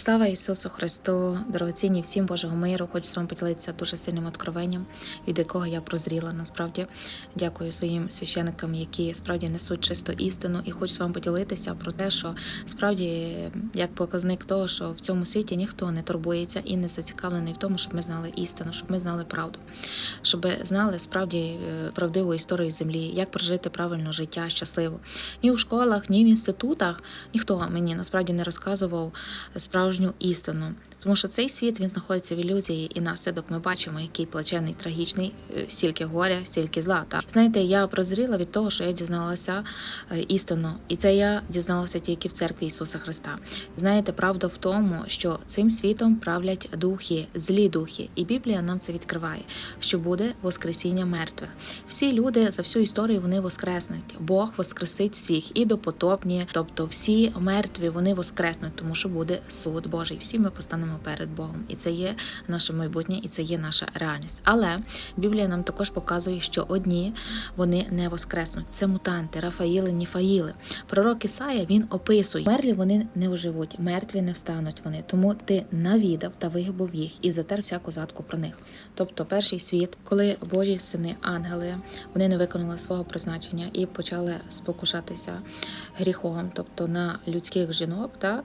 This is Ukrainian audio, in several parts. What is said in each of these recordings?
Слава Ісусу Христу, дорогоцінні всім Божого миру. Хочу з вами поділитися дуже сильним откровенням, від якого я прозріла. Насправді дякую своїм священикам, які справді несуть чисту істину, і хочу з вами поділитися про те, що справді як показник того, що в цьому світі ніхто не турбується і не зацікавлений в тому, щоб ми знали істину, щоб ми знали правду, щоб знали справді е, правдиву історію землі, як прожити правильно життя щасливо. Ні у школах, ні в інститутах ніхто мені насправді не розказував справжню істину. Тому що цей світ він знаходиться в ілюзії, і наслідок ми бачимо, який плачевний, трагічний, е, стільки горя, стільки зла. Та знаєте, я прозріла від того, що я дізналася е, істину, і це я дізналася тільки в церкві Ісуса Христа. Знаєте, правда в тому, що цим світом правлять духи, злі духи, і Біблія нам це відкриває, що буде воскресіння мертвих. Всі люди за всю історію вони воскреснуть. Бог воскресить всіх і допотопні, тобто всі мертві вони воскреснуть, тому що буде суд Божий. Всі ми постанемо перед Богом, і це є наше майбутнє, і це є наша реальність. Але Біблія нам також показує, що одні вони не воскреснуть. Це мутанти, Рафаїли, Ніфаїли. Пророк Ісая він описує мерлі вони не оживуть, мертві не встануть вони. Тому ти навідав та вигибав їх і затер всяку задку про них. Тобто, перший світ, коли Божі сини, ангели, вони не виконали свого призначення і почали спокушатися гріхом, тобто на людських жінок, та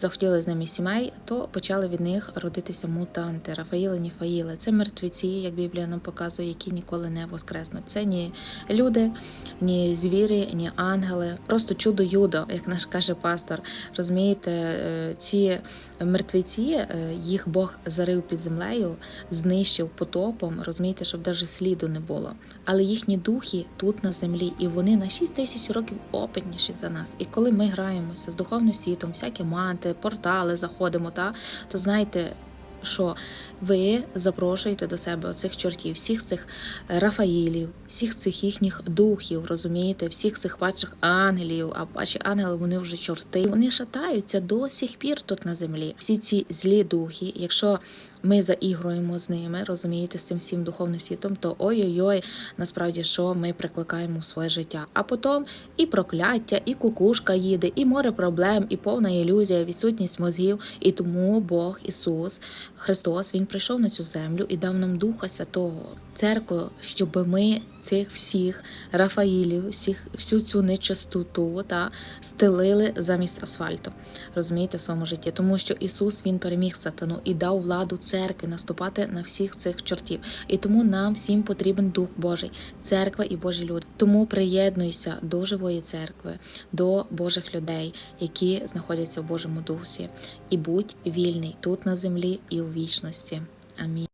захотіли з ними сімей, то почали від них родитися мутанти, Рафаїли, Ніфаїли. Це мертвіці, як Біблія нам показує, які ніколи не воскреснуть. Це ні люди, ні звірі, ні ангели, просто чудо юдо, як наш каже пастор. Розумієте, е, ці мертвіці, е, їх Бог зарив під землею, знищив потопом. Розумієте, щоб навіть сліду не було. Але їхні духи тут на землі, і вони на 6 тисяч років опитніші за нас. І коли ми граємося з духовним світом, всякі манти, портали заходимо, та то знаєте. Що ви запрошуєте до себе оцих чортів, всіх цих Рафаїлів, всіх цих їхніх духів, розумієте, всіх цих падших ангелів, а падші ангели вони вже чорти. Вони шатаються до сих пір тут на землі. Всі ці злі духи, якщо ми заігруємо з ними, розумієте, з цим всім духовним світом, то ой-ой-ой, насправді що ми прикликаємо в своє життя. А потім і прокляття, і кукушка їде, і море проблем, і повна ілюзія, відсутність мозгів. І тому Бог Ісус Христос Він прийшов на цю землю і дав нам Духа Святого, церкву, щоб ми цих всіх Рафаїлів, всіх всю цю нечистоту та стелили замість асфальту. Розумієте, в своєму житті, тому що Ісус Він переміг сатану і дав владу церкві наступати на всіх цих чортів. І тому нам всім потрібен Дух Божий, церква і Божі люди. Тому приєднуйся до живої церкви, до Божих людей, які знаходяться в Божому дусі, і будь вільний тут на землі і у вічності. Амінь.